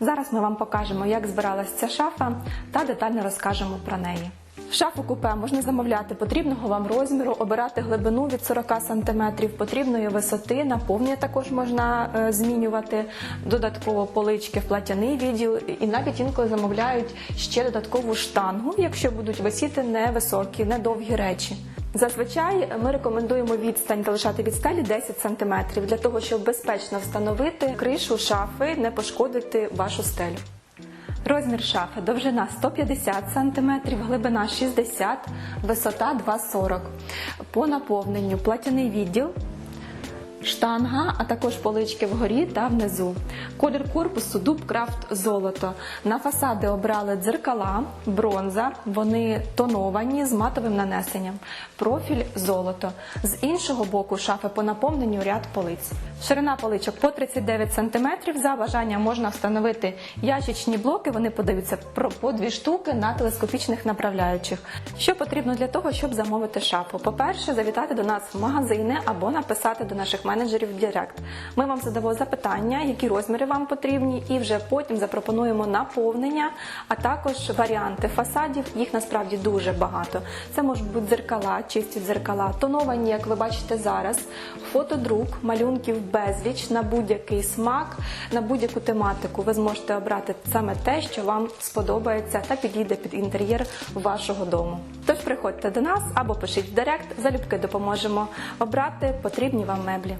Зараз ми вам покажемо, як збиралася ця шафа та детально розкажемо про неї. Шафу купе можна замовляти потрібного вам розміру, обирати глибину від 40 см, потрібної висоти, наповнення також можна е, змінювати, додатково полички в платяний відділ і навіть інколи замовляють ще додаткову штангу, якщо будуть висіти невисокі, недовгі речі. Зазвичай ми рекомендуємо відстань залишати від стелі 10 см для того, щоб безпечно встановити кришу шафи, не пошкодити вашу стелю. Розмір шафи довжина 150 см, глибина 60 висота 2,40 По наповненню платяний відділ, штанга, а також полички вгорі та внизу. Колір корпусу дуб крафт золото. На фасади обрали дзеркала, бронза, вони тоновані з матовим нанесенням. Профіль золото. З іншого боку шафи по наповненню ряд полиць. Ширина поличок по 39 см. За бажанням можна встановити ящичні блоки. Вони подаються по дві штуки на телескопічних направляючих. Що потрібно для того, щоб замовити шафу? По-перше, завітати до нас в магазини або написати до наших менеджерів в. Ми вам задамо запитання, які розміри вам потрібні, і вже потім запропонуємо наповнення, а також варіанти фасадів. Їх насправді дуже багато. Це можуть бути дзеркала, чисті дзеркала, тоновані, як ви бачите зараз, фотодрук, малюнків безліч на будь-який смак, на будь-яку тематику. Ви зможете обрати саме те, що вам сподобається та підійде під інтер'єр вашого дому. Тож приходьте до нас або пишіть в Директ, залюбки допоможемо обрати потрібні вам меблі.